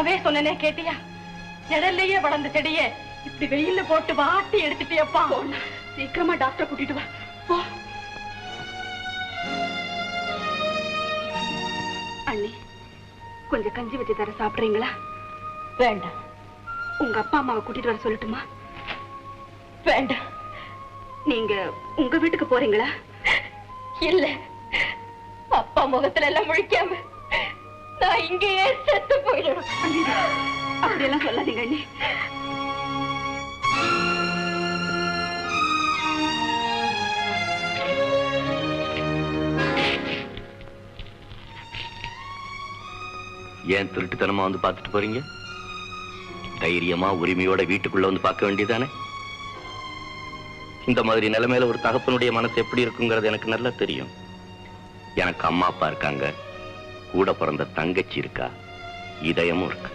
அப்பவே சொன்னனே கேட்டியா? நிழல்லையே வளர்ந்த செடியே இப்படி வெயில்ல போட்டு வாட்டி எடுத்துட்டியப்பா. சீக்கிரமா டாக்டர் கூட்டிட்டு வா. போ. அண்ணி கொஞ்சம் கஞ்சி வச்சு தர சாப்பிடுறீங்களா? வேண்டாம். உங்க அப்பா அம்மாவை கூட்டிட்டு வர சொல்லட்டுமா? வேண்டாம். நீங்க உங்க வீட்டுக்கு போறீங்களா? இல்ல. அப்பா முகத்துல எல்லாம் முழிக்காம நான் இங்கேயே செத்து போயிடணும் அப்படியெல்லாம் சொல்லாதீங்க அண்ணி. ஏன் திருட்டுத்தனமா வந்து பார்த்துட்டு போறீங்க? தைரியமா உரிமையோட வீட்டுக்குள்ள வந்து பார்க்க வேண்டியதானே இந்த மாதிரி நிலைமையில ஒரு தகப்பனுடைய மனசு எப்படி இருக்குங்கிறது எனக்கு நல்லா தெரியும். எனக்கு அம்மா அப்பா இருக்காங்க. கூட பிறந்த தங்கச்சி இருக்கா? இதயமும் இருக்கு.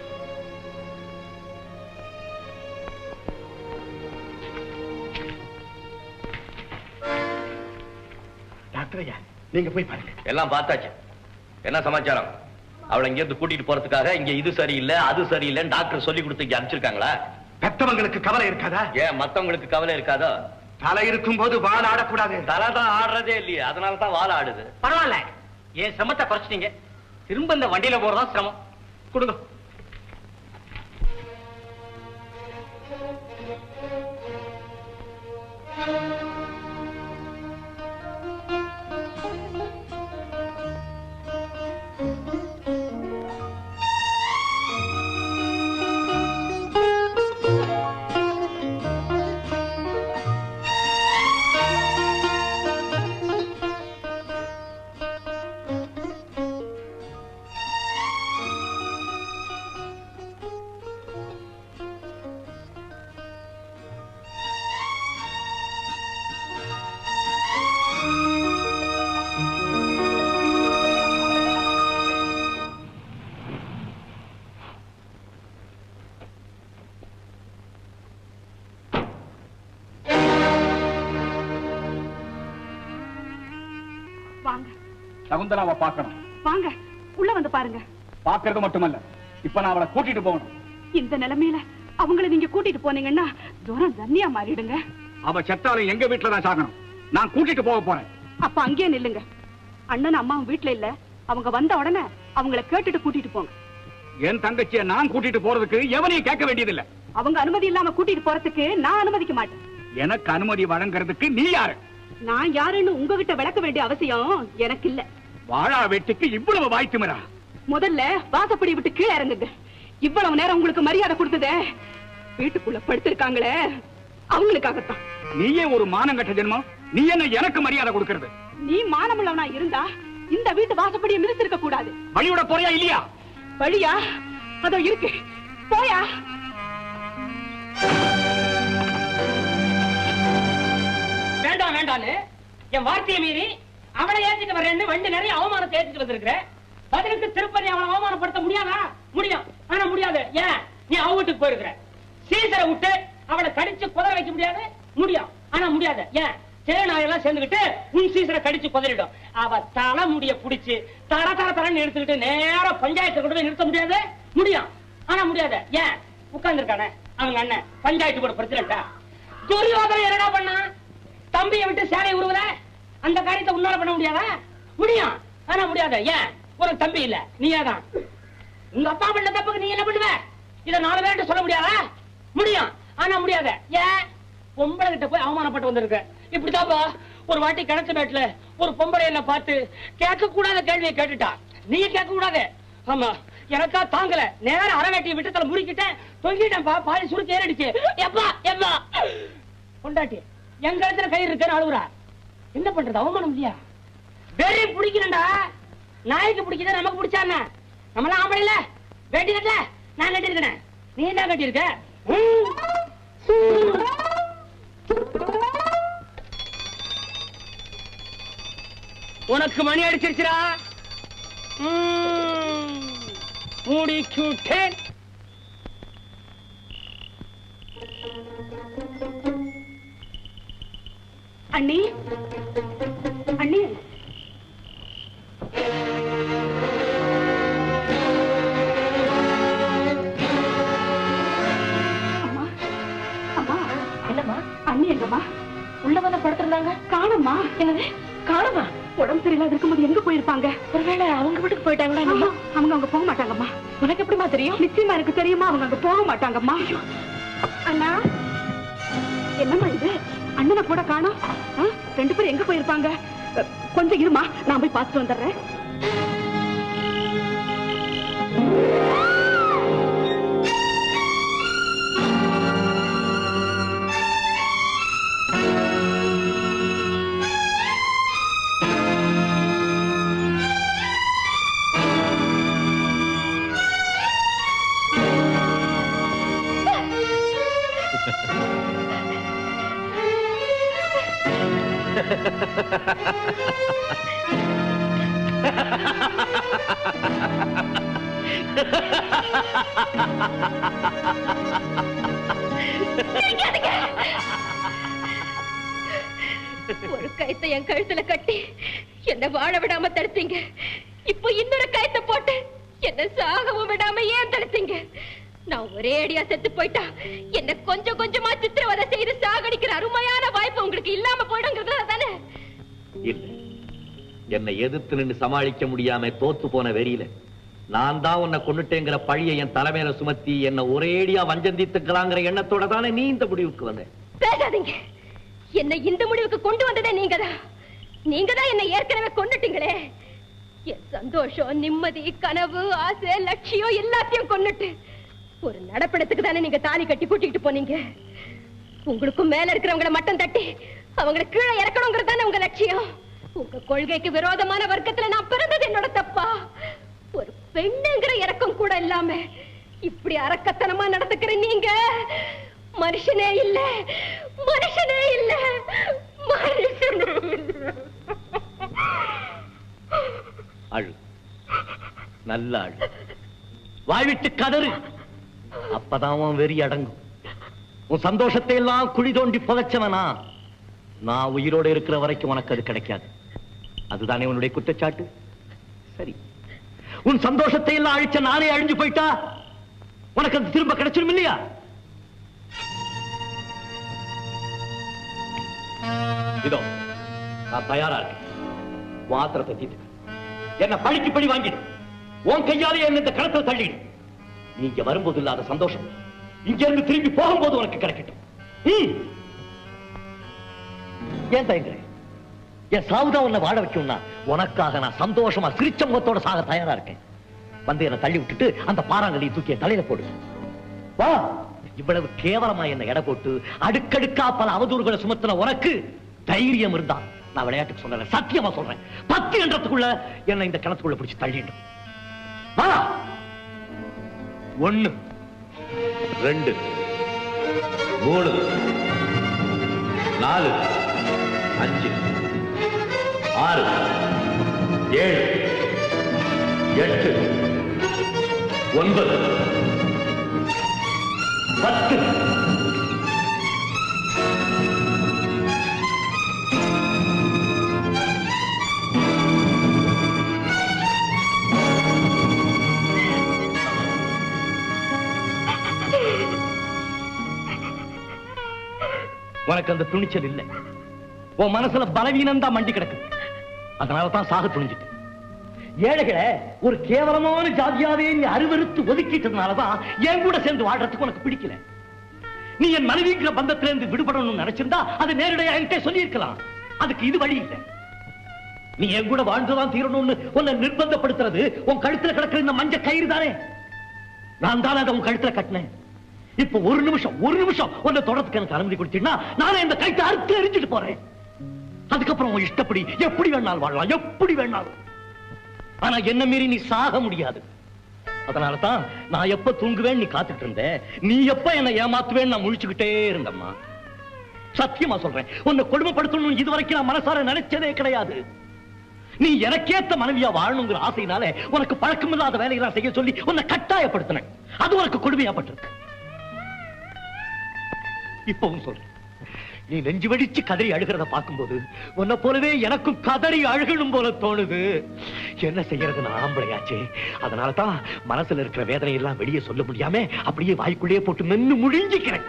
நீங்க போய் பாருங்க. எல்லாம் பார்த்தாச்சு. என்ன சமாச்சாரம்? அவளை இங்க இருந்து கூட்டிட்டு போறதுக்காக இங்க இது சரியில்லை அது சரியில்லைன்னு டாக்டர் சொல்லி கொடுத்து இங்க அனுப்பிச்சிருக்காங்களா? பெத்தவங்களுக்கு கவலை இருக்காதா? ஏன் மத்தவங்களுக்கு கவலை இருக்காதோ? தலை இருக்கும் போது வால் ஆடக்கூடாது. தலை தான் ஆடுறதே இல்லையே அதனால தான் வாழ ஆடுது. பரவாயில்ல. என் சிரமத்தை குறைச்சிட்டீங்க? திரும்ப இந்த வண்டியில போறதா சிரமம். கொடுங்க. சகுந்தலாவை பார்க்கணும். வாங்க உள்ள வந்து பாருங்க. பார்க்கறது மட்டுமல்ல இப்ப நான் அவளை கூட்டிட்டு போகணும். இந்த நிலைமையில அவங்கள நீங்க கூட்டிட்டு போனீங்கன்னா தூரம் தண்ணியா மாறிடுங்க. அவ செத்தாலும் எங்க வீட்டுல தான் சாகணும். நான் கூட்டிட்டு போக போறேன். அப்ப அங்கேயே நில்லுங்க. அண்ணன் அம்மாவும் வீட்ல இல்ல. அவங்க வந்த உடனே அவங்கள கேட்டுட்டு கூட்டிட்டு போங்க. என் தங்கச்சிய நான் கூட்டிட்டு போறதுக்கு எவனையும் கேட்க வேண்டியதில்லை. அவங்க அனுமதி இல்லாம கூட்டிட்டு போறதுக்கு நான் அனுமதிக்க மாட்டேன். எனக்கு அனுமதி வழங்குறதுக்கு நீ யாரு? நான் யாருன்னு உங்ககிட்ட விளக்க வேண்டிய அவசியம் எனக்கு இல்ல. வாழா வெட்டிக்கு இவ்வளவு வாய்த்துமரா முதல்ல வாசப்படி விட்டு கீழே இறங்குங்க. இவ்வளவு நேரம் உங்களுக்கு மரியாதை கொடுத்ததே வீட்டுக்குள்ள படுத்திருக்காங்களே. அவங்களுக்காகத்தான். நீயே ஒரு மானங்கட்ட ஜென்மம். நீ என்ன எனக்கு மரியாதை கொடுக்கறது? நீ மானமுள்ளவனா இருந்தா இந்த வீட்டு வாசப்படியை மிதித்திருக்க கூடாது. வழியோட போறியா இல்லையா? வழியா? அதோ இருக்கு. போயா? வேண்டாம் வேண்டான்னு என் வார்த்தையை மீறி அவனை ஏத்திட்டு வரேன்னு வண்டி நிறைய அவமானத்தை ஏத்திட்டு வந்திருக்கிறேன் பதிலுக்கு திருப்பதி அவனை அவமானப்படுத்த முடியாதா? முடியும். ஆனா முடியாது. ஏன்? நீ அவ வீட்டுக்கு போயிருக்கிற. சீசரை விட்டு அவளை கடிச்சு குதற வைக்க முடியாது? முடியும். ஆனா முடியாது. ஏன்? தேனாயெல்லாம் சேர்ந்துக்கிட்டு உன் சீசரை கடிச்சு குதறிடும். அவ தலை முடிய புடிச்சு தர தர தரன்னு எடுத்துக்கிட்டு நேரா பஞ்சாயத்து கொண்டு நிறுத்த முடியாது? முடியும். ஆனா முடியாது. ஏன்? உட்கார்ந்துருக்கானே. அவங்க அண்ணன் பஞ்சாயத்து கூட பிரசிடண்டா. துரியோதனை என்னடா பண்ணா தம்பியை விட்டு சேலையை உருவல? அந்த காரியத்தை உன்னால பண்ண முடியாதா? முடியும். ஆனா முடியாத? ஏன்? ஒரு தம்பி இல்ல. நீயே தான் உங்க அப்பா பண்ண தப்புக்கு நீ என்ன பண்ணுவ? இத நாலு பேர்கிட்ட சொல்ல முடியாதா? முடியும். ஆனா முடியாத. ஏன்? பொம்பளை கிட்ட போய் அவமானப்பட்டு வந்திருக்க. இப்படிதாப்பா ஒரு வாட்டி கிணத்து மேட்ல ஒரு பொம்பளை என்ன பார்த்து கேட்க கூடாத கேள்வியை கேட்டுட்டா. நீ கேட்க கூடாது ஆமா. எனக்கா தாங்கல. நேர அறவேட்டியை விட்டத்துல முறிக்கிட்டேன். தொங்கிட்டேன்ப்பா பாதி சுருக்கு ஏறிடுச்சு. எப்பா எப்பா. பொண்டாட்டி எங்க இடத்துல கயிறு இருக்குன்னு அழுகுறா என்ன பண்றது? அவமானம் இல்லையா? வெறி பிடிக்கணும்டா. நாய்க்கு பிடிக்குது? நமக்கு பிடிச்சா நம்மளாம் ஆம்பளை இல்ல. வேட்டி கட்டல. நான் கட்டிருக்கேன் நீ என்ன கட்டியிருக்க? உனக்கு மணி அடிச்சிருச்சுடா. மூடி முடிச்சுட்டேன் அண்ணி. அண்ணி. உள்ளவன படுத்திருந்தாங்க காணம்மா. என்னது? காணமா? உடம்பு சரியில்லாத இருக்கும்போது எங்க போயிருப்பாங்க? ஒருவேளை அவங்க வீட்டுக்கு போயிட்டாங்களா அவங்க அவங்க போக மாட்டாங்கம்மா. உனக்கு எப்படிமா தெரியும்? நிச்சயமா எனக்கு தெரியுமா. அவங்க அங்க போக மாட்டாங்கம்மா. அண்ணா. அண்ணனை கூட காணோம். ரெண்டு பேரும் எங்க போயிருப்பாங்க? கொஞ்சம் இருமா நான் போய் பார்த்துட்டு வந்துடுறேன். ஒரு கைத்தை என் கழுத்துல கட்டி என்ன வாழ விடாம தடுத்தீங்க. இப்போ இன்னொரு கைத்தை போட்டு என்ன சாகவும் விடாம ஏன் தடுத்தீங்க? நான் ஒரே அடியா செத்து போயிட்டா? என்ன கொஞ்சம் கொஞ்சமா சித்திரவதை செய்து சாகடிக்கிற அருமையான வாய்ப்பு உங்களுக்கு இல்லாம போயிடுங்கிறது தானே? இல்ல. என்னை எதிர்த்து நின்னு சமாளிக்க முடியாம தோத்து போன வெறியில நான் தான் உன்னை கொன்னுட்டேங்கிற பழியை என் தலைமையில சுமத்தி என்ன ஒரேடியா வஞ்சந்தித்துக்கலாங்கிற எண்ணத்தோட தானே நீ இந்த முடிவுக்கு வந்த. பேசாதீங்க. என்னை இந்த முடிவுக்கு கொண்டு வந்ததே நீங்கதான். நீங்கதான் என்னை ஏற்கனவே கொன்னுட்டீங்களே. என் சந்தோஷம் நிம்மதி கனவு ஆசை லட்சியம் எல்லாத்தையும் கொன்னுட்டு ஒரு நடப்பிடத்துக்கு தானே நீங்க தாலி கட்டி கூட்டிட்டு போனீங்க? உங்களுக்கும் மேல இருக்கிறவங்களை மட்டும் தட்டி அவங்கள கீழே இறக்கணுங்கிறது தானே உங்க லட்சியம்? உங்க கொள்கைக்கு விரோதமான வர்க்கத்துல நான் பிறந்தது என்னோட தப்பா? ஒரு பெண்ணுங்கிற இறக்கம் கூட இல்லாம இப்படி அரக்கத்தனமா நடந்துக்கிற நீங்க? மனுஷனே இல்ல மனுஷனே இல்ல மனுஷனே இல்ல. அழு. நல்ல அழு. வாய்விட்டு கதறு. அப்பதான் உன் வெறி அடங்கும். உன் சந்தோஷத்தை எல்லாம் குழி தோண்டி புதைச்சவனா? நான் உயிரோட இருக்கிற வரைக்கும் உனக்கு அது கிடைக்காது. அதுதானே உன்னுடைய குற்றச்சாட்டு? சரி. உன் சந்தோஷத்தை எல்லாம் அழிச்ச நானே அழிஞ்சு போயிட்டா? உனக்கு அது திரும்ப கிடைச்சிடும் இல்லையா? இதோ நான் தயாரா இருக்கேன். வாத்திரத்தை தீர்த்து என்ன பழிக்கு படி வாங்கிடு. உன் கையாலே என்ன இந்த களத்தில் தள்ளிடு. நீ இங்க வரும்போது இல்லாத சந்தோஷம். இங்க இருந்து திரும்பி போகும்போது உனக்கு கிடைக்கட்டும். ஏன் தயங்குறேன் என் சாவுதான் உன்னை வாழ வைக்கும்னா உனக்காக நான் சந்தோஷமா சிரிச்ச முகத்தோட சாக தயாரா இருக்கேன். வந்து என்னை தள்ளி விட்டுட்டு அந்த பாறாங்கலையை தூக்கிய தலையில போடு. வா. இவ்வளவு கேவலமா என்ன எடை போட்டு அடுக்கடுக்கா பல அவதூறுகளை சுமத்தின உனக்கு தைரியம் இருந்தா நான் விளையாட்டுக்கு சொல்றேன் சத்தியமா சொல்றேன். பத்து என்றதுக்குள்ள என்ன இந்த கிணத்துக்குள்ள பிடிச்சு தள்ளிடும் வா. ஒன்று ரெண்டு. மூணு. நாலு. அஞ்சு. ஆறு. ஏழு. எட்டு. ஒன்பது. பத்து. உனக்கு அந்த துணிச்சல் இல்லை. உன் மனசுல பலவீனம் தான் மண்டி கிடக்கு. அதனால தான் சாக துணிஞ்சிட்டு ஏழைகளை ஒரு கேவலமான ஜாதியாவே நீ அருவறுத்து ஒதுக்கிட்டதுனாலதான் என் கூட சேர்ந்து வாழ்றதுக்கு உனக்கு பிடிக்கல. நீ என் மனைவிங்கிற பந்தத்துல இருந்து விடுபடணும்னு நினைச்சிருந்தா அது நேரடியா என்கிட்ட சொல்லியிருக்கலாம். அதுக்கு இது வழி இல்லை. நீ என் கூட வாழ்ந்துதான் தீரணும்னு உன்னை நிர்பந்தப்படுத்துறது உன் கழுத்துல கிடக்கிற இந்த மஞ்ச கயிறு தானே? நான் தானே அதை உன் கழுத்துல கட்டினேன். இப்ப ஒரு நிமிஷம் ஒரு நிமிஷம் உன்னை தொடர்றதுக்கு எனக்கு அனுமதி கொடுத்தீங்கன்னா நானே இந்த கைத்தை அறுத்து எரிஞ்சிட்டு போறேன். அதுக்கப்புறம் உன் இஷ்டப்படி எப்படி வேணாலும் வாழலாம் எப்படி வேணாலும். ஆனா என்ன மீறி நீ சாக முடியாது. அதனால தான் நான் எப்ப தூங்குவேன் நீ காத்துட்டு இருந்த நீ எப்ப என்ன ஏமாத்துவேன் நான் முழிச்சுக்கிட்டே இருந்தம்மா. சத்தியமா சொல்றேன் உன்னை கொடுமைப்படுத்தணும் இதுவரைக்கும் நான் மனசார நினைச்சதே கிடையாது. நீ எனக்கேத்த மனைவியா வாழணுங்கிற ஆசையினால உனக்கு பழக்கமில்லாத வேலைகளை செய்ய சொல்லி உன்னை கட்டாயப்படுத்தினேன். அது உனக்கு கொடுமையாப்பட்டிருக்கு. இப்பவும் சொல். நீ நெஞ்சு வெடிச்சு கதறி அழுகிறத பார்க்கும்போது உன்னை போலவே எனக்கும் கதறி அழுகணும் போல தோணுது. என்ன செய்யறது நான் ஆம்பளையாச்சு. அதனால தான் மனசுல இருக்கிற வேதனை எல்லாம் வெளியே சொல்ல முடியாம அப்படியே வாய்க்குள்ளேயே போட்டு மென்னு முழிஞ்சிக்கிறேன்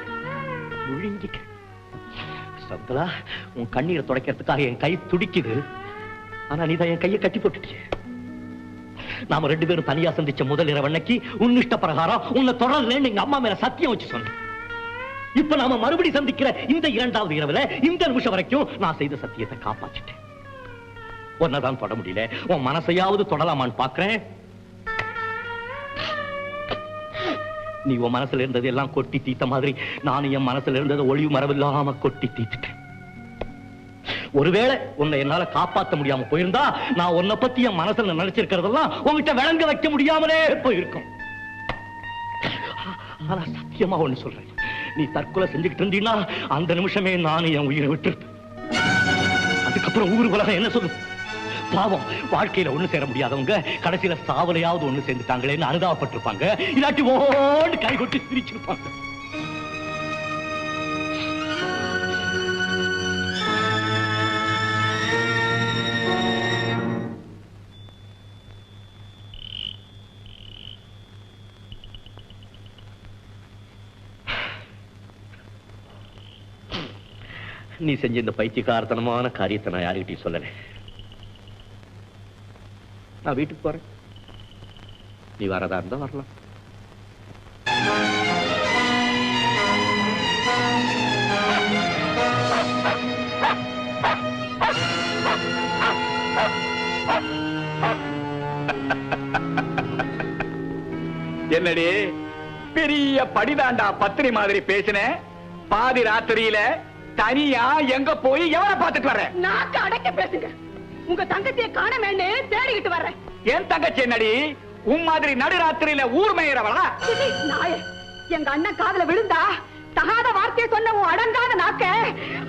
முழிஞ்சிக்கிறேன் சப்தலா உன் கண்ணீரை துடைக்கிறதுக்காக என் கை துடிக்குது. ஆனா நீ தான் என் கையை கட்டி போட்டுட்டிய. நாம ரெண்டு பேரும் தனியா சந்திச்ச முதல் இரவு அன்னைக்கு உன் இஷ்ட பிரகாரம் உன்னை தொடர்லேன்னு எங்க அம்மா மேல சத்தியம் வச்சு சொன்னேன். இப்ப நாம மறுபடி சந்திக்கிற இந்த இரண்டாவது இரவுல இந்த நிமிஷம் வரைக்கும் நான் செய்த சத்தியத்தை காப்பாற்றிட்டேன் உன்னதான் தொட முடியல. உன் மனசையாவது தொடலாமான்னு பாக்குறேன். நீ உன் மனசுல இருந்தது எல்லாம் கொட்டி தீத்த மாதிரி நானும் என் மனசுல இருந்தது ஒளிவு மரபில்லாம கொட்டி தீத்துட்டேன். ஒருவேளை உன்னை என்னால காப்பாத்த முடியாம போயிருந்தா நான் உன்னை பத்தி என் மனசுல நினைச்சிருக்கிறதெல்லாம் உங்ககிட்ட விளங்க வைக்க முடியாமலே போயிருக்கும். ஆனா சத்தியமா ஒண்ணு சொல்றேன். நீ தற்கொலை செஞ்சுக்கிட்டு இருந்தீன்னா அந்த நிமிஷமே நானும் என் உயிரை விட்டுருப்பேன். அதுக்கப்புறம் ஊர் உலகம் என்ன சொல்லும்? பாவம் வாழ்க்கையில ஒண்ணு சேர முடியாதவங்க கடைசியில சாவலையாவது ஒண்ணு சேர்ந்துட்டாங்களேன்னு அனுதாபப்பட்டிருப்பாங்க. இல்லாட்டி ஓண்டு கை கொட்டி சிரிச்சிருப்பாங்க. நீ செஞ்ச இந்த பைத்தியக்காரத்தனமான காரியத்தை நான் யாருக்கிட்டையும் சொல்லலை. நான் வீட்டுக்கு போறேன். நீ வரதா இருந்தா வரலாம். என்னடி பெரிய படிதாண்டா பத்திரி மாதிரி பேசின? பாதி ராத்திரியில தனியா எங்க போய் எவனை பார்த்துட்டு வர்ற? நாக்கு அடக்க பேசுங்க. உங்க தங்கச்சியை காணமேன்னு தேடிக்கிட்டு வர்றேன். என் தங்கச்சி என்னடி? உன் மாதிரி நடுராத்திரியில ஊர் மேயறவளா? நாயே எங்க அண்ணன் காதுல விழுந்தா தகாத வார்த்தையை சொன்ன உன் அடங்காத நாக்க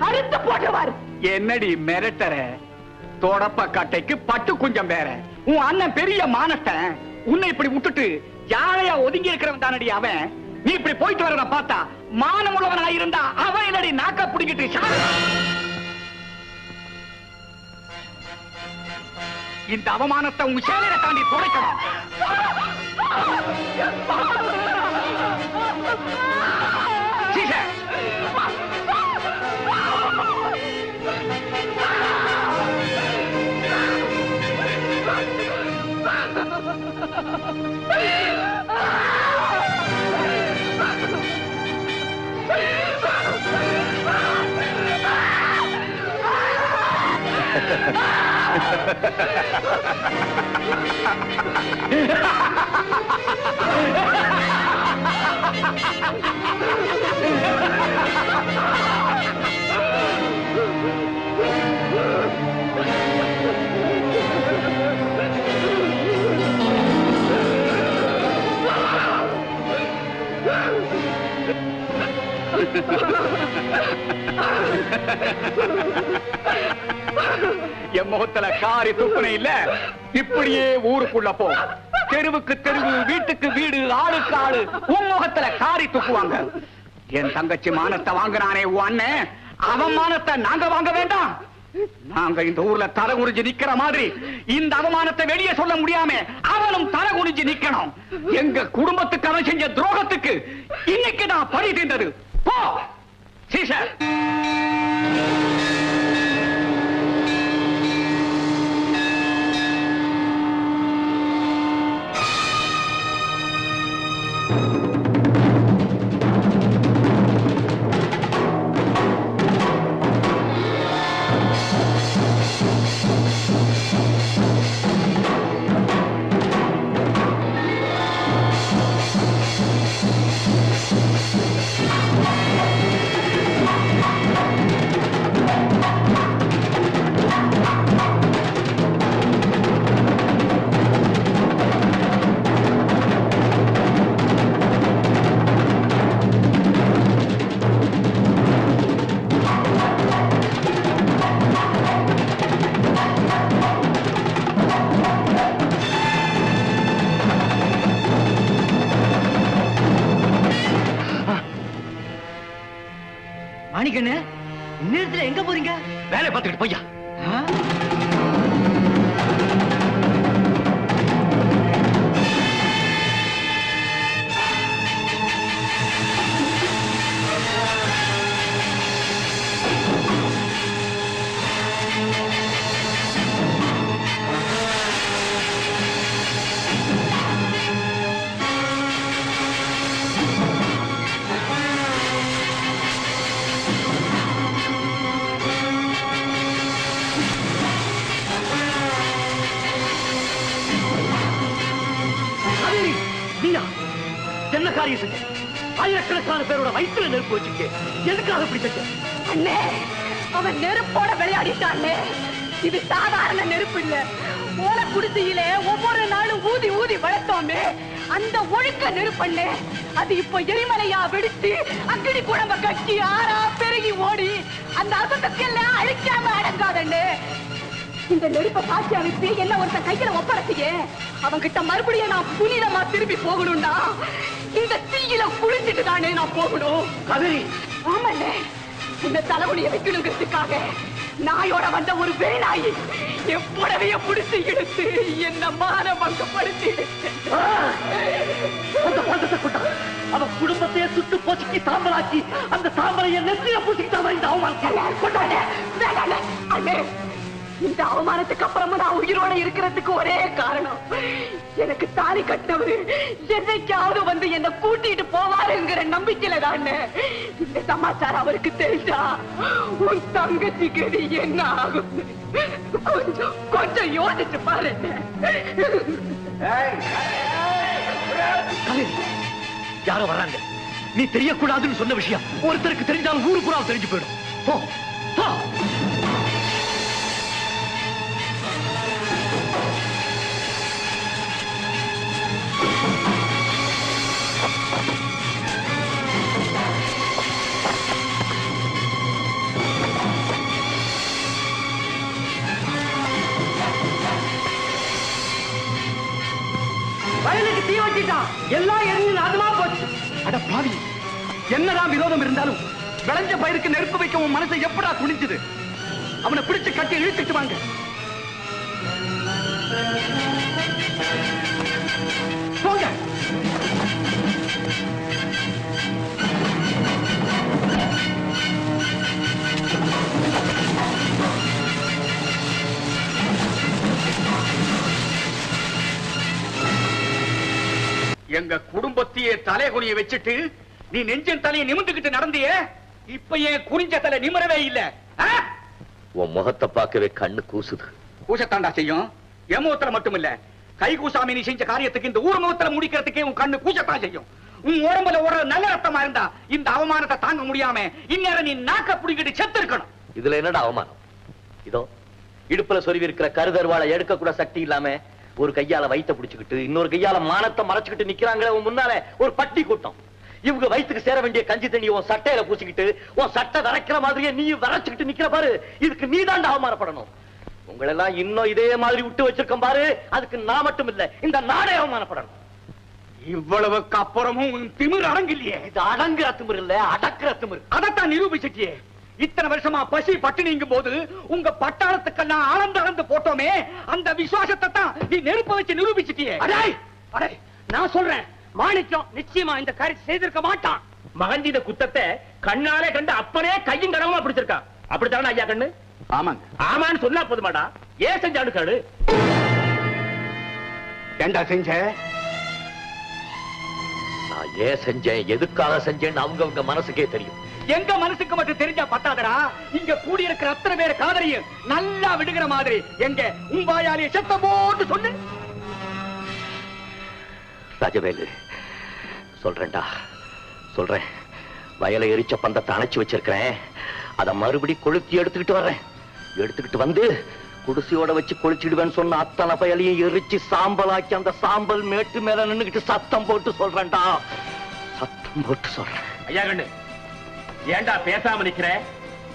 அறுத்து போட்டுவார் என்னடி மிரட்டற? தொடப்ப கட்டைக்கு பட்டு குஞ்சம் வேற. உன் அண்ணன் பெரிய மானஸ்தன் உன்னை இப்படி விட்டுட்டு யாழையா ஒதுங்கி இருக்கிறவன் தானடி அவன்? நீ இப்படி போயிட்டு வரத பார்த்தா மானம் உள்ளவனா இருந்தா அவன் என்னடி நாக்க பிடிக்கிட்டு இந்த அவமானத்தை உங்க சேலையில தாண்டி துடைக்கணும். சீசே என் முகத்துல காரி துப்புனை இல்ல. இப்படியே ஊருக்குள்ள போ. தெருவுக்கு தெருவு வீட்டுக்கு வீடு ஆளுக்கு ஆளு. உன் முகத்துல காரி துப்புவாங்க. என் தங்கச்சி மானத்தை வாங்குறானே உன்ன அவமானத்தை நாங்க வாங்க வேண்டாம். நாங்க இந்த ஊர்ல தலை குனிஞ்சு நிக்கிற மாதிரி இந்த அவமானத்தை வெளியே சொல்ல முடியாம அவனும் தலை குனிஞ்சு நிக்கணும். எங்க குடும்பத்துக்கு அவன் செஞ்ச துரோகத்துக்கு இன்னைக்கு நான் பழி தீர்ந்தது. போ சீசர் மாணிக்கண்ணு பேரோட வயிற்றுல நெருப்பு வச்சிருக்கு எதுக்காக இப்படி செஞ்ச? அண்ணே அவன் நெருப்போட விளையாடிட்டானே. இது சாதாரண நெருப்பு இல்ல. ஓல குடிசையில ஒவ்வொரு நாளும் ஊதி ஊதி வளர்த்தோமே. அந்த ஒழுக்க நெருப்பண்ணே அது இப்போ எரிமலையா வெடிச்சு அக்கினி குழம்ப கட்டி ஆறா பெருகி ஓடி அந்த அர்த்தத்துக்கெல்லாம் அழிக்காம அடங்காதண்ணே. இந்த நெருப்ப காட்சி அனுப்பி என்ன ஒருத்தன் கையில ஒப்படைச்சியே? அவன்கிட்ட மறுபடியும் நான் புனிதமா திரும்பி போகணும்னா இந்த தானே நான் போகணும். கதறி ஆமாண்ணே இந்த தலைவலிய வைக்கணுங்கிறதுக்காக நாயோட வந்த ஒரு வேணாயி என் புடவைய புடிச்சு இழுத்து என்ன மான பங்கப்படுத்தி அவன் குடும்பத்தையே சுட்டு போச்சுக்கி சாம்பலாக்கி அந்த சாம்பலைய நெத்திய பூசிக்கிட்டான் இந்த அவமானத்தை. அண்ணே. இந்த அவமானத்துக்கு அப்புறமா நான் உயிரோட இருக்கிறதுக்கு ஒரே காரணம். எனக்கு தாலி கட்டினவரு என்னைக்காவது வந்து என்ன கூட்டிட்டு போவாருங்கிற நம்பிக்கையில தான். இந்த சமாச்சாரம் அவருக்கு தெரிஞ்சா உன் தங்கச்சிக்கு இது என்ன ஆகும்? கொஞ்சம் கொஞ்சம் யோசிச்சு பாரு. யாரோ வர்றாங்க. நீ தெரியக்கூடாதுன்னு சொன்ன விஷயம். ஒருத்தருக்கு தெரிஞ்சாலும் ஊருக்குறாவும் தெரிஞ்சு போயிடும். போ போ. என்னதான் விரோதம் இருந்தாலும் விளைஞ்ச பயிருக்கு நெருப்பு வைக்க உன் மனசை எப்படா துணிஞ்சது அவனை பிடிச்சு கட்டி இழுத்துட்டு வாங்க. போங்க. எங்க குடும்பத்தையே தலைகுனிய வச்சுட்டு நீ நெஞ்சன் தலையை நிமிந்துகிட்டு நடந்தியே? இப்ப என் குறிஞ்ச தலை நிமிரவே இல்ல? உன் முகத்தை பார்க்கவே கண்ணு கூசுது. கூசத்தாண்டா செய்யும்? என் முகத்துல மட்டும் இல்ல கை கூசாமி நீ செஞ்ச காரியத்துக்கு இந்த ஊர் முகத்துல முடிக்கிறதுக்கே உன் கண்ணு கூசத்தான் செய்யும். உன் உடம்புல ஒரு நல்ல ரத்தமா இருந்தா இந்த அவமானத்தை தாங்க முடியாம இந்நேரம் நீ நாக்க புடிக்கிட்டு செத்து இருக்கணும் இதுல என்னடா அவமானம்? இதோ இடுப்புல சொருவி இருக்கிற கருதருவாளை எடுக்க கூட சக்தி இல்லாம ஒரு கையால வயித்தை புடிச்சுக்கிட்டு இன்னொரு கையால மானத்தை மறைச்சுக்கிட்டு நிக்கிறாங்களே முன்னால. ஒரு பட்டி கூட்டம் இவங்க வயித்துக்கு சேர வேண்டிய கஞ்சி தண்ணி உன் சட்டையில பூசிக்கிட்டு உன் சட்டை வரைக்கிற மாதிரியே நீ வரைச்சுக்கிட்டு நிக்கிற பாரு. இதுக்கு நீ அவமானப்படணும். உங்களெல்லாம் இன்னும் இதே மாதிரி விட்டு வச்சிருக்கோம் பாரு. அதுக்கு நான் மட்டும் இல்ல இந்த நாடே அவமானப்படணும். இவ்வளவுக்கு அப்புறமும் உன் திமிர் அடங்கில்லையே. இது அடங்குற திமிர் இல்ல அடக்குற திமிர். அதைத்தான் நிரூபிச்சிட்டியே. இத்தனை வருஷமா பசி பட்டினிங்கும் போது உங்க பட்டாளத்துக்கெல்லாம் அளந்து அளந்து போட்டோமே அந்த விசுவாசத்தை தான் நீ நெருப்ப வச்சு நிரூபிச்சிட்டியே. அடே அடே நான் சொல்றேன். மாணிக்கம் நிச்சயமா இந்த காரியத்தை செய்திருக்க மாட்டான். மகஞ்சி இந்த குத்தத்தை கண்ணாலே கண்டு அப்பனே கையும் கடவுமா பிடிச்சிருக்கான் அப்படித்தானே ஐயா கண்ணு? ஆமாங்க. ஆமான்னு சொன்னா போதுமாடா. ஏன் செஞ்சாடு காடு ஏண்டா செஞ்ச? நான் ஏன் செஞ்சேன்? எதுக்காக செஞ்சேன்னு அவங்கவங்க மனசுக்கே தெரியும். எங்க மனசுக்கு மட்டும் தெரிஞ்சா பத்தாதடா. இங்க கூடி இருக்கிற அத்தனை பேர் காதலையும் நல்லா விடுகிற மாதிரி. எங்க உன் வாயாலே செத்த போட்டு சொல்லு. ராஜவேலு சொல்றேன்டா. சொல்றேன். வயலை எரிச்ச பந்தத்தை அணைச்சு வச்சிருக்கிறேன். அதை மறுபடி கொளுத்தி எடுத்துக்கிட்டு வர்றேன். எடுத்துக்கிட்டு வந்து குடிசையோட வச்சு கொளுச்சிடுவேன்னு சொன்ன அத்தனை பயலையும் எரிச்சு சாம்பலாக்கி அந்த சாம்பல் மேட்டு மேல நின்னுகிட்டு சத்தம் போட்டு சொல்றேன்டா. சத்தம் போட்டு சொல்றேன். ஐயா கண்ணு ஏன்டா பேசாம நிக்கிற?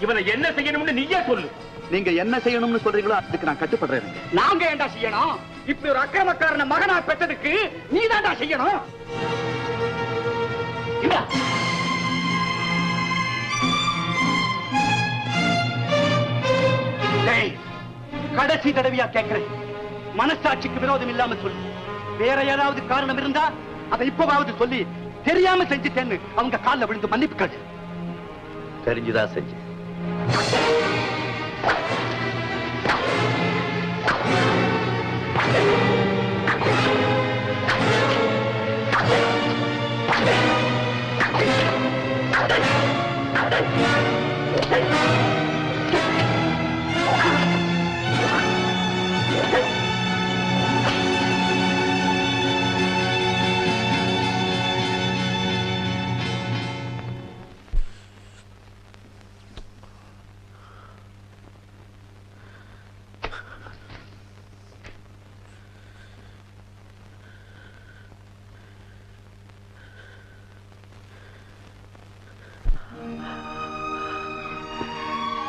இவனை என்ன செய்யணும்னு நீயே சொல்லு. நீங்க என்ன செய்யணும்னு சொல்றீங்களோ அதுக்கு நான் கட்டுப்படுறேன். நாங்க ஏண்டா செய்யணும்? இப்படி ஒரு அக்கிரமக்காரன மகனா பெற்றதுக்கு நீ செய்யணும். டேய், கடைசி தடவையா கேட்கிறேன். மனசாட்சிக்கு விரோதம் இல்லாம சொல்லு. வேற ஏதாவது காரணம் இருந்தா அதை இப்பவாவது சொல்லி தெரியாம செஞ்சுட்டேன்னு அவங்க கால்ல விழுந்து மன்னிப்பு கேடு தெரிஞ்சுதான் செஞ்சு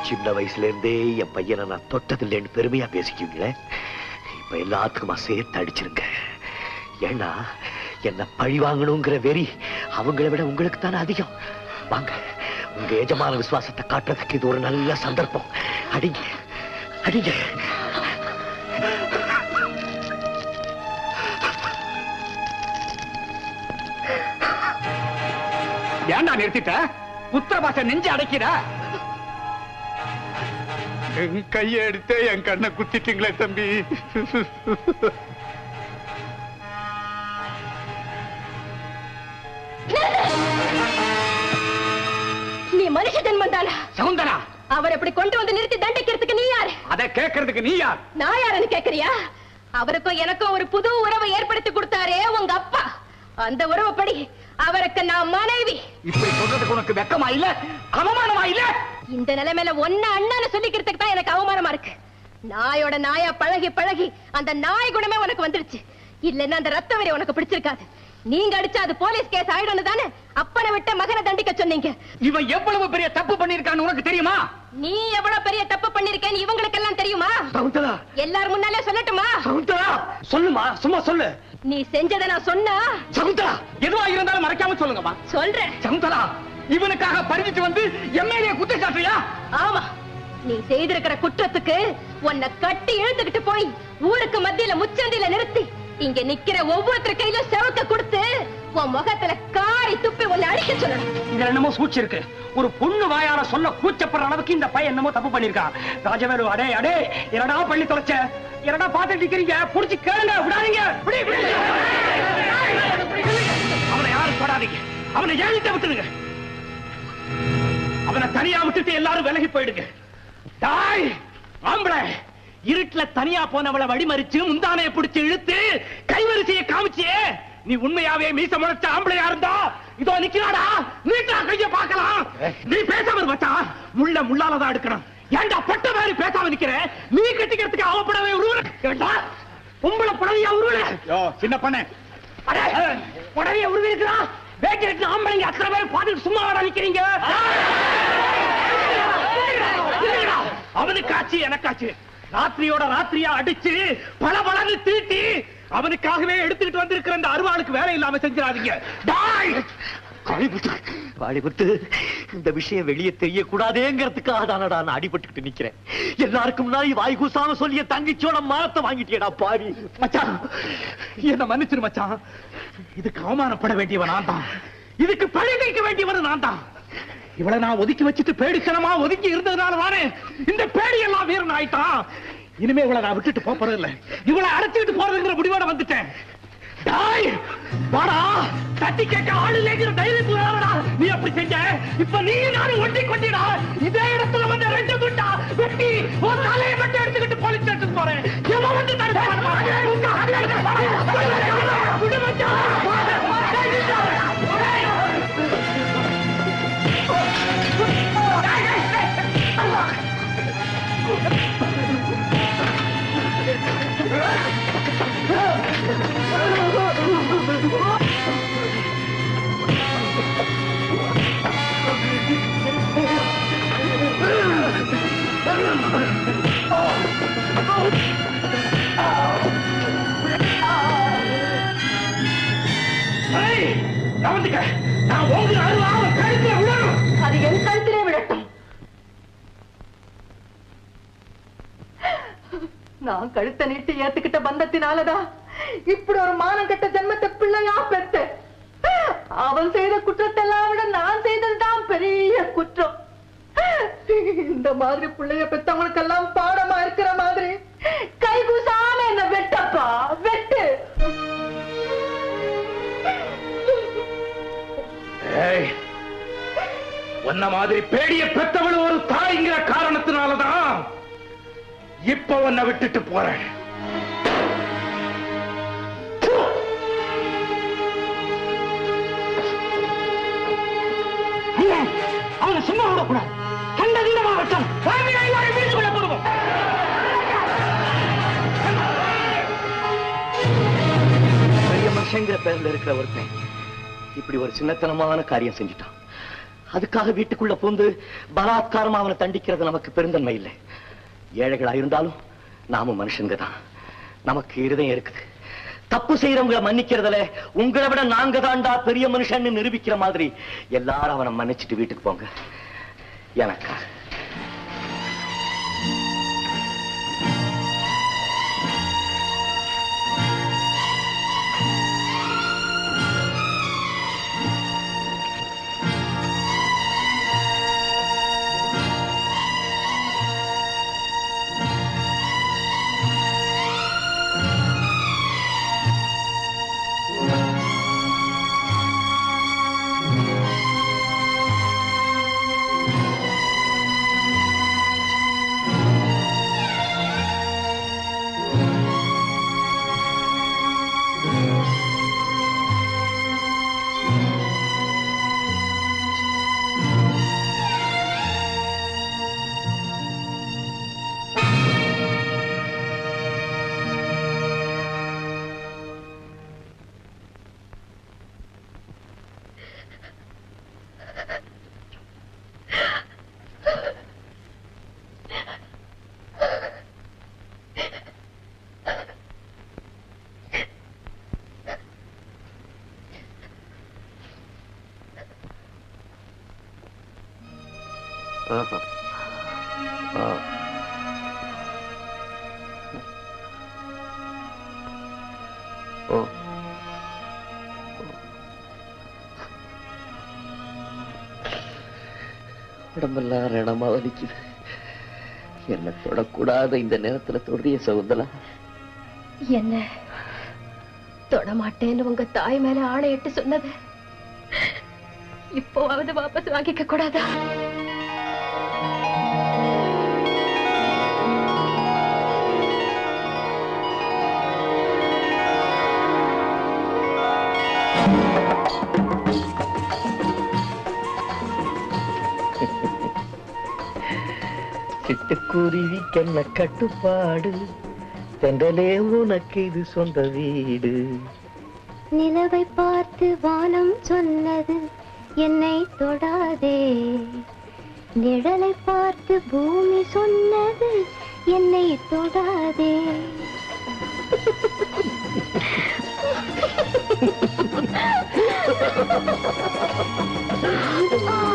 சின்ன வயசுல இருந்தே என் பையனை நான் தொட்டதில்லைன்னு பெருமையா பேசிக்குவீங்களே இப்ப எல்லாத்துக்குமா சேர்த்து அடிச்சிருங்க. ஏன்னா என்ன பழி வாங்கணுங்கிற வெறி அவங்கள விட உங்களுக்கு தானே அதிகம். வாங்க உங்க எஜமான விசுவாசத்தை காட்டுறதுக்கு இது ஒரு நல்ல சந்தர்ப்பம். அடிங்க அடிங்க. ஏன்டா நிறுத்திட்ட? புத்திர பாச நெஞ்சு அடைக்கிற? என் கையை எடுத்து என் கண்ணை குத்திட்டீங்களே தம்பி. நீ மனுஷ ஜென்மம் தானா சகுந்தரா அவர் அப்படி கொண்டு வந்து நிறுத்தி தண்டிக்கிறதுக்கு நீ யாரு? அதை கேட்கறதுக்கு நீ யார்? நான் யாருன்னு கேக்குறியா அவருக்கும் எனக்கும் ஒரு புது உறவை ஏற்படுத்தி கொடுத்தாரே உங்க அப்பா. அந்த உறவுப்படி அவருக்கு நான் மனைவி. இப்படி சொல்றதுக்கு உனக்கு வெக்கமா இல்ல? அவமானமா இல்ல? இந்த நிலைமையில ஒன்ன அண்ணான்னு சொல்லிக்கிறதுக்கு தான் எனக்கு அவமானமா இருக்கு. நாயோட நாயா பழகி பழகி அந்த நாய் குணமே உனக்கு வந்துருச்சு. இல்லன்னா அந்த ரத்த வரி உனக்கு பிடிச்சிருக்காது. நீங்க அடிச்சா அது போலீஸ் கேஸ் ஆயிடும் தானே? அப்பனை விட்டு மகனை தண்டிக்க சொன்னீங்க. இவன் எவ்வளவு பெரிய தப்பு பண்ணிருக்கான்னு உனக்கு தெரியுமா? நீ எவ்வளவு பெரிய தப்பு பண்ணிருக்கேன்னு இவங்களுக்கு எல்லாம் தெரியுமா? சகுந்தலா எல்லாரும் முன்னாலே சொல்லட்டுமா? சகுந்தலா சொல்லுமா சும்மா சொல்லு. நீ செஞ்சதை நான் சொன்னா சகுந்தலா எதுவா இருந்தாலும் மறைக்காம சொல்லுங்கம்மா. சொல்றேன். சகுந்தலா இவனுக்காக பறிஞ்சிட்டு வந்து எம்எல்ஏ குத்தி சாட்டுறியா ஆமா. நீ செய்திருக்கிற குற்றத்துக்கு உன்னை கட்டி இழுத்துக்கிட்டு போய் ஊருக்கு மத்தியில முச்சந்தில நிறுத்தி இங்க நிக்கிற ஒவ்வொருத்தர் கையில செவக்க கொடுத்து உன் முகத்துல காரி துப்பி உன்னை அடிக்க சொல்லணும். இதுல என்னமோ சூழ்ச்சி இருக்கு. ஒரு பொண்ணு வாயால சொல்ல கூச்சப்படுற அளவுக்கு இந்த பையன் என்னமோ தப்பு பண்ணிருக்கான் ராஜவேலு அடே அடே என்னடா பண்ணி தொலைச்ச? என்னடா பாத்துட்டு நிக்கிறீங்க? புடிச்சு கேளுங்க விடாதீங்க. விடு, விடு. அவனை யாரும் தொடாதீங்க. அவனை ஏழிட்ட விட்டுருங்க அவனை தனியா விட்டுட்டு எல்லாரும் விலகி போயிடுங்க. டாய் ஆம்பளை இருட்டுல தனியா போனவளை வழிமறிச்சு முந்தானைய பிடிச்சு இழுத்து கைவரிசையை காமிச்சியே. நீ உண்மையாவே மீச முளைச்ச ஆம்பளையா இருந்தா? இதோ நிக்கிறாடா? நீட்டா கைய பார்க்கலாம். நீ பேசாம மச்சான். முள்ள முள்ளாலதான் எடுக்கணும் ஏன்டா பொட்ட மாதிரி பேசாம நிக்கிற? நீ கட்டிக்கிறதுக்கு அவப்படவே ஏண்டா? பொம்பளை புடவையா உருவல சின்ன பண்ண. புடவைய உருவிருக்கிறா வேட்டி கட்டின ஆம்பளைங்க அத்தனை பேர் பார்த்துட்டு சும்மா வாடா நிக்கிறீங்க? அவனுக்காச்சு எனக்காச்சு ராத்திரியோட ராத்திரியா அடிச்சு பல பலன்னு தீட்டி அவனுக்காகவே எடுத்துக்கிட்டு வந்திருக்கிற அந்த அருவாளுக்கு வேலை இல்லாம செஞ்சிடாதீங்க. வாலிபுத்து இந்த விஷயம் வெளியே தெரியக்கூடாதேங்கிறதுக்காக தானடா நான் அடிபட்டுக்கிட்டு நிக்கிறேன். எல்லாருக்கும் முன்னாடி வாய் கூசாம சொல்லி என் தங்கச்சியோட மானத்தை வாங்கிட்டியடா பாவி. மச்சான் என்ன மன்னிச்சிரு மச்சான். இதுக்கு அவமானப்பட வேண்டியவன் நான் தான். இதுக்கு பழி வைக்க வேண்டியவன் நான் தான். இவளை நான் ஒதுக்கி வச்சுட்டு பேடித்தனமா ஒதுக்கி இருந்ததுனால தானே இந்த பேடி எல்லாம் வீரன் ஆயிட்டான் இனிமே இவளை நான் விட்டுட்டு போறது இல்லை இவளை அடைச்சிட்டு போறதுங்கிற முடிவோட வந்துட்டேன். டாய் வாடா. தட்டி கேட்க ஆளு இல்லைங்கிற தைரியத்துல வாடா. நீ அப்படி செஞ்ச. இப்ப நீ நானும் ஒட்டி கொட்டிடா இதே இடத்துல வந்து ரெண்டு துண்டா வெட்டி ஒரு தலையை மட்டும் எடுத்துக்கிட்டு போலீஸ் ஸ்டேஷன் போறேன். எவன் வந்து தடுப்பான் விடு கழுத்தை நீட்டி ஏத்துக்கிட்ட பந்தத்தினாலதான் இப்படி ஒரு மானம் கெட்ட ஜென்மத்தை பிள்ளையா பெற்றேன். அவன் செய்த குற்றத்தெல்லாம் விட நான் செய்ததுதான் பெரிய குற்றம். இந்த மாதிரி பிள்ளைய பெத்தவங்களுக்கெல்லாம் பாடமா இருக்கிற மாதிரி கை கூசாம என்ன வெட்டப்பா வெட்டு. ஏய், உன்ன மாதிரி பேடிய பெத்தவள் ஒரு தாய்ங்கிற காரணத்தினாலதான் இப்ப உன்னை விட்டுட்டு போறேன். அவனை சும்மா விடக்கூடாது. கண்ட தீரமா வட்டம் எல்லாரும் வீட்டு கொள்ள போடுவோம். மனுஷங்கிற பேர்ல இருக்கிற ஒருத்தன் இப்படி ஒரு சின்னத்தனமான காரியம் செஞ்சுட்டான். அதுக்காக வீட்டுக்குள்ள பூந்து பலாத்காரமா அவனை தண்டிக்கிறது நமக்கு பெருந்தன்மை இல்லை. ஏழைகளா இருந்தாலும் நாமும் மனுஷங்க தான் நமக்கு இருதயம் இருக்குது. தப்பு செய்யறவங்களை மன்னிக்கிறதுல உங்களை விட நாங்க தாண்டா பெரிய மனுஷன்னு நிரூபிக்கிற மாதிரி எல்லாரும் அவனை மன்னிச்சுட்டு வீட்டுக்கு போங்க. எனக்கா ஓ. உடம்பெல்லாம் ரணமா வலிக்குது என்ன தொடக்கூடாத இந்த நேரத்துல தொடரிய சகுந்தலா. என்ன? தொடமாட்டேன்னு உங்க தாய் மேல ஆணையிட்டு சொன்னது. இப்போவாவது வாபஸ் வாங்கிக்க கூடாதா? பட்டுக்குருவிக்கென்ன கட்டுப்பாடு? தென்றலே உனக்கு இது சொந்த வீடு. நிலவை பார்த்து வானம் சொன்னது என்னை தொடாதே. நிழலை பார்த்து பூமி சொன்னது என்னை தொடாதே. Oh